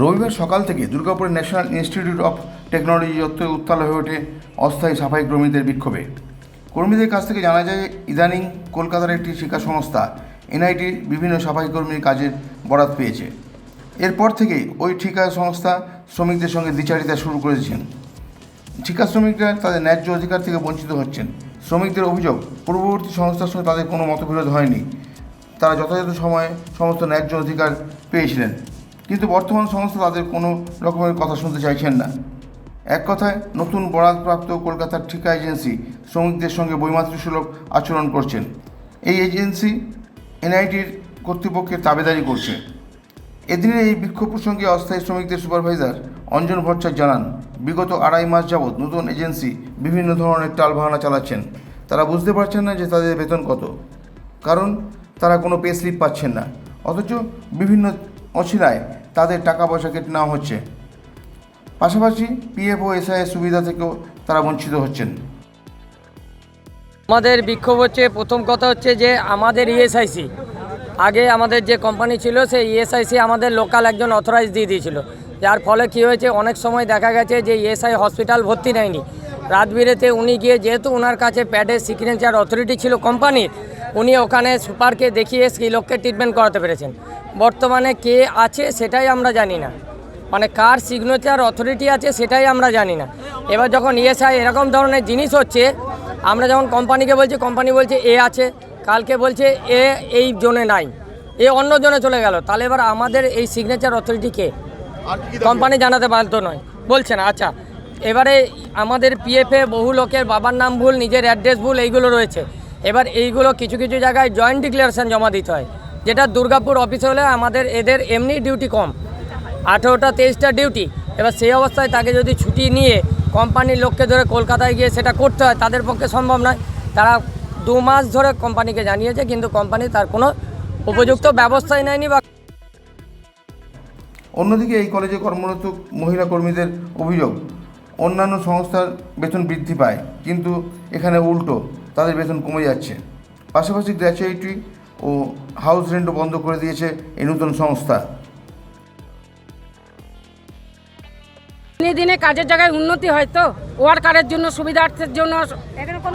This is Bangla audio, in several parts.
রবিবার সকাল থেকে দুর্গাপুরের ন্যাশনাল ইনস্টিটিউট অফ টেকনোলজি চত্বরে উত্তাল হয়ে ওঠে অস্থায়ী সাফাই কর্মীদের বিক্ষোভে। কর্মীদের কাছ থেকে জানা যায়, ইদানিং কলকাতার একটি শিক্ষা সংস্থা এনআইটির বিভিন্ন সাফাই কর্মীর কাজের বরাত পেয়েছে। এরপর থেকেই ওই ঠিকা সংস্থা শ্রমিকদের সঙ্গে দ্বিচারিতা শুরু করেছেন। ঠিকা শ্রমিকরা তাদের ন্যায্য অধিকার থেকে বঞ্চিত হচ্ছেন। শ্রমিকদের অভিযোগ, পূর্ববর্তী সংস্থার সঙ্গে তাদের কোনো মতবিরোধ হয়নি। তারা যথাযথ সময়ে সমস্ত ন্যায্য অধিকার পেয়েছিলেন। কিন্তু বর্তমান সংস্থা তাদের কোনো রকমের কথা শুনতে চাইছেন না। এক কথায়, নতুন বরাদপ্রাপ্ত কলকাতার ঠিকা এজেন্সি শ্রমিকদের সঙ্গে বৈমাতৃসুলভ আচরণ করছেন। এই এজেন্সি এনআইটির কর্তৃপক্ষের তাবেদারি করছে। এদিনের এই বিক্ষোভ প্রসঙ্গে অস্থায়ী শ্রমিকদের সুপারভাইজার অঞ্জন ভট্টাচার্য জানান, বিগত আড়াই মাস যাবৎ নতুন এজেন্সি বিভিন্ন ধরনের টালবাহানা চালাচ্ছেন। তারা বুঝতে পারছেন না যে তাদের বেতন কত। কারণ তারা কোনো পে স্লিপ পাচ্ছেন না। অথচ বিভিন্ন অছিলায় তাদের টাকা পয়সা কেটে নেওয়া হচ্ছে। পাশাপাশি পিএফ ও এসআইয়ের সুবিধা থেকেও তারা বঞ্চিত হচ্ছেন। আমাদের বিক্ষোভ হচ্ছে, প্রথম কথা হচ্ছে যে আমাদের ইএসআইসি আগে আমাদের যে কোম্পানি ছিল, সেই ইএসআইসি আমাদের লোকাল একজন অথরাইজ দিয়ে দিয়েছিল। যার ফলে কী হয়েছে, অনেক সময় দেখা গেছে যে ইএসআই হসপিটাল ভর্তি নেয়নি। রাত বিরেতে উনি গিয়ে যেহেতু ওনার কাছে প্যাডের সিগনেচার অথরিটি ছিল কোম্পানির উনি ওখানে সুপারকে দেখিয়ে সেই লোককে ট্রিটমেন্ট করাতে পেরেছেন। বর্তমানে কে আছে সেটাই আমরা জানি না। মানে কার সিগনেচার অথরিটি আছে সেটাই আমরা জানি না। এবার যখন ইএসআই এরকম ধরনের জিনিস হচ্ছে, আমরা যখন কোম্পানিকে বলছি কোম্পানি বলছে এ আছে কালকে বলছে এ এই জোনে নাই এ অন্য জোনে চলে গেল। তাহলে এবার আমাদের এই সিগনেচার অথরিটি কে? কোম্পানি জানাতে বাধ্য নয়। বলছে না আচ্ছা এবারে আমাদের পিএফে বহু লোকের বাবার নাম ভুল নিজের অ্যাড্রেস ভুল এইগুলো রয়েছে। এবার এইগুলো কিছু কিছু জায়গায় জয়েন্ট ডিক্লারেশন জমা দিতে হয়। যেটা দুর্গাপুর অফিসে হলে আমাদের এদের এমনি ডিউটি কম। আঠেরোটা তেইশটা ডিউটি এবার সেই অবস্থায় তাকে যদি ছুটি নিয়ে কোম্পানির লোককে ধরে কলকাতায় গিয়ে সেটা করতে হয় তাদের পক্ষে সম্ভব নয়। তারা দু মাস ধরে কোম্পানিকে জানিয়েছে, কিন্তু কোম্পানি তার কোনো উপযুক্ত ব্যবস্থাই নেয়নি বা অন্যদিকে এই কলেজে কর্মরত মহিলা কর্মীদের অভিযোগ, অন্যান্য সংস্থার বেতন বৃদ্ধি পায়, কিন্তু এখানে উল্টো তাদের বেতন কমে যাচ্ছে। পাশাপাশি গ্র্যাচুইটি ও হাউস রেন্টও বন্ধ করে দিয়েছে এই নতুন সংস্থা। দিনে দিনে কাজের জায়গায় উন্নতি হয় তো। ওয়ার্কারের জন্য সুবিধার্থের জন্য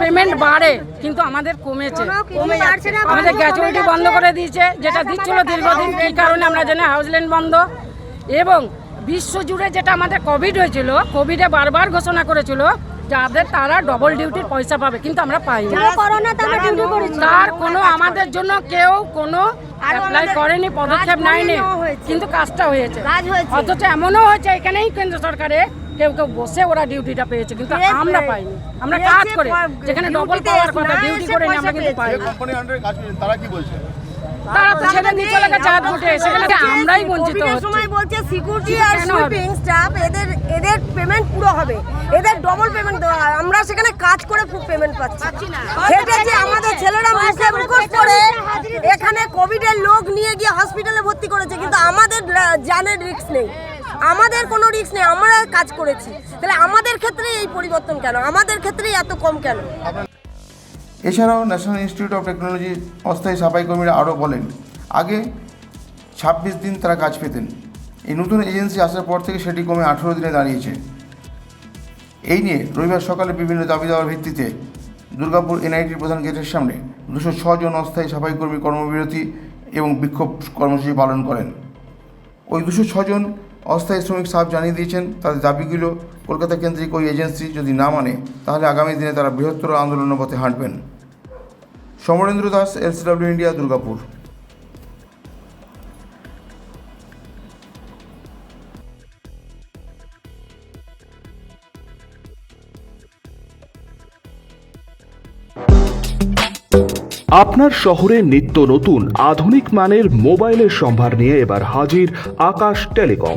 পেমেন্ট বাড়ে কিন্তু আমাদের কমেছে। আমাদের গ্যাচুরিটি বন্ধ করে দিয়েছে যেটা দিচ্ছিল দীর্ঘদিন কী কারণে আমরা জানি হাউসল্যান্ড বন্ধ। এবং বিশ্ব জুড়ে যেটা আমাদের কোভিড হয়েছিল কোভিডে বারবার ঘোষণা করেছিল যাদের তারা ডবল ডিউটির পয়সা পাবে কিন্তু আমরা পাইনি। তার কোনো আমাদের জন্য কেউ কোনো অ্যাপ্লাই করেনি পদক্ষেপ নেয়নি কিন্তু কাজটা হয়েছে। অথচ এমনও হয়েছে এখানেই কেন্দ্র সরকারে কেউ কেউ বসে ওরা ডিউটিটা পেয়েছে কিন্তু আমরা পাইনি। আমরা কাজ করে যেখানে ডবল পাওয়ার কথা ডিউটি করে নি, আমরা কিন্তু পাইনি। কোম্পানির আন্ডারে কাজ তারা কি বলছে? তারা তো ছেড়ে দিয়ে চলে গেছে হাত উঠে সেখানে আমরাই বঞ্চিত হচ্ছি সময় বলছে সিকিউরিটি আর সুইপিং স্টাফ এদের এদের পেমেন্ট পুরো হবে। এদের ডবল পেমেন্ট দেওয়া হয়। আমরা সেখানে কাজ করে খুব পেমেন্ট পাচ্ছি। সেটা যে আমাদের ছেলেরা মুখে মুখোশ করে এখানে কোভিডের লোক নিয়ে গিয়ে হসপিটালে ভর্তি করেছে কিন্তু আমাদের জানের রিস্ক নেই। আমাদের কোনো রিস্ক নেই। আমরা কাজ করেছি। তাহলে আমাদের ক্ষেত্রে এই পরিবর্তন কেন? আমাদের ক্ষেত্রে এত কম কেন? এছাড়াও ন্যাশনাল ইনস্টিটিউট অফ টেকনোলজি অস্থায়ী সাফাই কর্মীরা আরও বলেন, আগে ছাব্বিশ দিন তারা কাজ পেতেন। এই নতুন এজেন্সি আসার পর থেকে সেটি কমে আঠেরো দিনে দাঁড়িয়েছে। এই নিয়ে রবিবার সকালে বিভিন্ন দাবি দেওয়ার ভিত্তিতে দুর্গাপুর এনআইটির প্রধান গেটের সামনে দুশো ছজন অস্থায়ী সাফাই কর্মী কর্মবিরতি এবং বিক্ষোভ কর্মসূচি পালন করেন। ওই দুশো ছজন অস্থায়ী শ্রমিক সাহেব জানিয়ে দিয়েছেন, তাদের দাবিগুলো কলকাতা কেন্দ্রিক ওই এজেন্সি যদি না মানে তাহলে আগামী দিনে তারা বৃহত্তর আন্দোলনের পথে হাঁটবেন। Samarendra Das, LCW India, Durgapur. আপনার শহরে নিত্য নতুন আধুনিক মানের মোবাইলের সম্ভার নিয়ে এবার হাজির আকাশ টেলিকম।